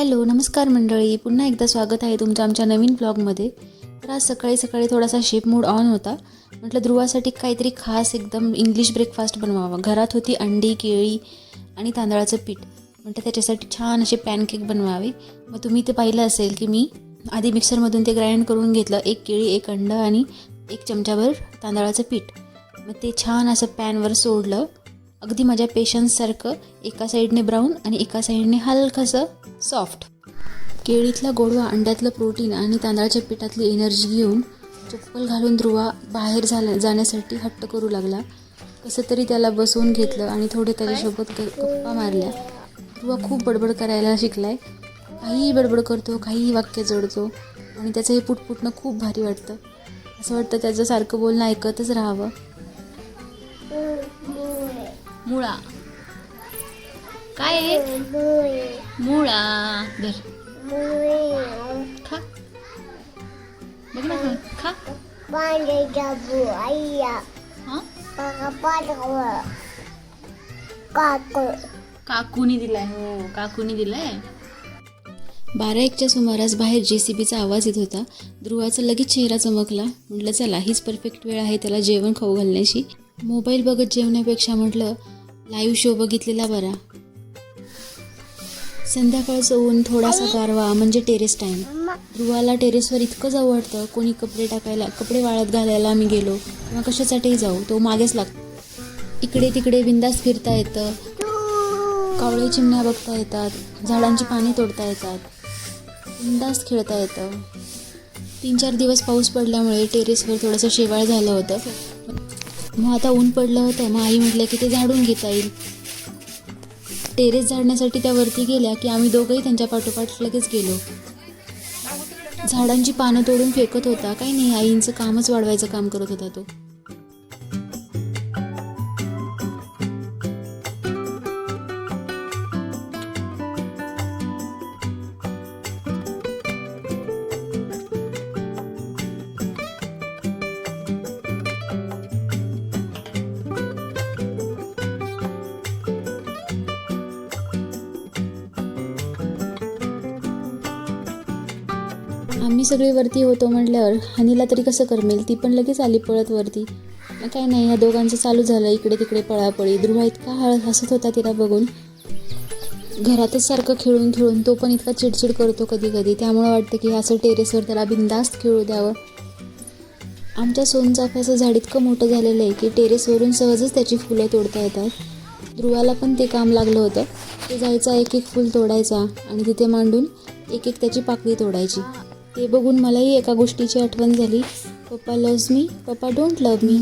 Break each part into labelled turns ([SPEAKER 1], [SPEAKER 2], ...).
[SPEAKER 1] Hello नमस्कार मंडळी. पुन्हा एकदा स्वागत आहे तुमच्या आमच्या नवीन ब्लॉगमध्ये. तर आज सकाळी सकाळी थोडासा शेप मूड ऑन होता. म्हटलं ध्रुवासाठी काहीतरी खास एकदम इंग्लिश ब्रेकफास्ट बनवावा. घरात होती अंडी केळी आणि तांदळाचं पीठ. म्हटलं त्याच्यासाठी छान असे पॅनकेक बनवावे. मग तुम्ही ते पाहिलं असेल की मी आधी मिक्सरमधून ते ग्राइंड करून घेतलं. एक केळी एक अंडं आणि एक चमचाभर तांदळाचं पीठ. मग ते छान असं पॅनवर सोडलं. अगदी माझ्या पेशन्ससारखं एका साईडने ब्राऊन आणि एका साईडने हलकंसं सॉफ्ट केळीतला गोडवा अंड्यातलं प्रोटीन आणि तांदळाच्या पिठातली एनर्जी घेऊन चप्पल घालून ध्रुवा बाहेर झाल्या जाण्यासाठी हट्ट करू लागला. कसं तरी त्याला बसवून घेतलं आणि थोडे त्याच्यासोबत गप्पा मारल्या. ध्रुवा खूप बडबड करायला शिकलाय. काहीही बडबड करतो काहीही वाक्य जोडतो आणि त्याचं हे पुटपुटणं खूप भारी वाटतं. असं वाटतं त्याचं सारखं बोलणं ऐकतच राहावं. मुळा. काय मुळा. धर. खा. बघ ना खा. काकूनी दिलाय हो. काकूनी दिलाय. बारा एकच्या सुमारास बाहेर जे सी बीचा आवाज येत होता. ध्रुवाचा लगेच चेहरा चमकला. म्हटलं चला हीच परफेक्ट वेळ आहे त्याला जेवण खाऊ घालण्याची. मोबाईल बघत जेवण्यापेक्षा म्हटलं लाईव्ह शो बघितलेला बरा. संध्याकाळचं ऊन थोडासा गारवा म्हणजे टेरेस टाईम ध्रुवाला टेरेसवर इतकं जाऊ वाटतं कोणी कपडे टाकायला कपडे वाळत घालायला आम्ही गेलो. किंवा कशासाठीही जाऊ तो मागेच लागतो इकडे तिकडे बिंदास फिरता येतं. कावळे चिमण्या बघता येतात झाडांची पाने तोडता येतात. बिंदास खेळता येतं. तीन चार दिवस पाऊस पडल्यामुळे टेरेसवर थोडंसं शेवाळ झालं होतं. मग आता ऊन पडलं होतं. मग आई म्हटलं की ते झाडून घेता येईल. टेरेस झाडण्यासाठी त्या वरती गेल्या की आम्ही दोघंही त्यांच्या पाठोपाठ लगेच गेलो. झाडांची पानं तोडून फेकत होता. काही नाही आईंचं कामच वाढवायचं काम करत होता तो. आम्ही सगळी वरती होतो म्हटल्यावर हनीला तरी कसं करमेल? ती पण लगेच आली पळत वरती. मग काय नाही ह्या दोघांचं चालू झालं. इकडे तिकडे पळापळी. ध्रुवा इतका हळद हसत होता तिला बघून. घरातच सारखं खेळून खेळून तो पण इतका चिडचिड करतो कधी कधी त्यामुळं वाटतं की असं टेरेसवर त्याला बिंदास्त खेळू द्यावं. आमच्या सोनचाफ्याचं झाड इतकं मोठं झालेलं आहे की टेरेसवरून सहजच त्याची फुलं तोडता येतात. ध्रुवाला पण ते काम लागलं होतं. तो जायचा एक एक फूल तोडायचा आणि तिथे मांडून एक एक त्याची पाकळी तोडायची. ते बघून मलाही एका गोष्टीची आठवण झाली. पप्पा लव्ज मी पप्पा डोंट लव मी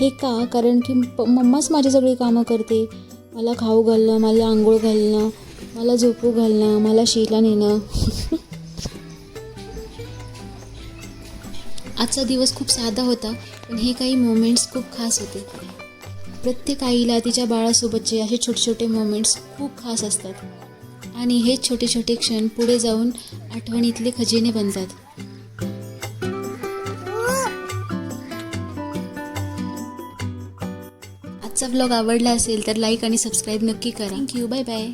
[SPEAKER 1] हे का? कारण की प- मम्माच माझी सगळी कामं करते. मला खाऊ घालणं मला आंघोळ घालणं मला झोपू घालणं मला शिला नेणं. आजचा दिवस खूप साधा होता पण हे काही मोमेंट्स खूप खास होते. प्रत्येक आईला तिच्या बाळासोबतचे असे छोटे छोटे मोमेंट्स खूप खास असतात. आणि हे छोटे छोटे क्षण पुढे जाऊन आठवणीतले खजिने बनतात. आजचा ब्लॉग आवडला असेल तर लाईक आणि सबस्क्राईब नक्की करा. Thank you bye bye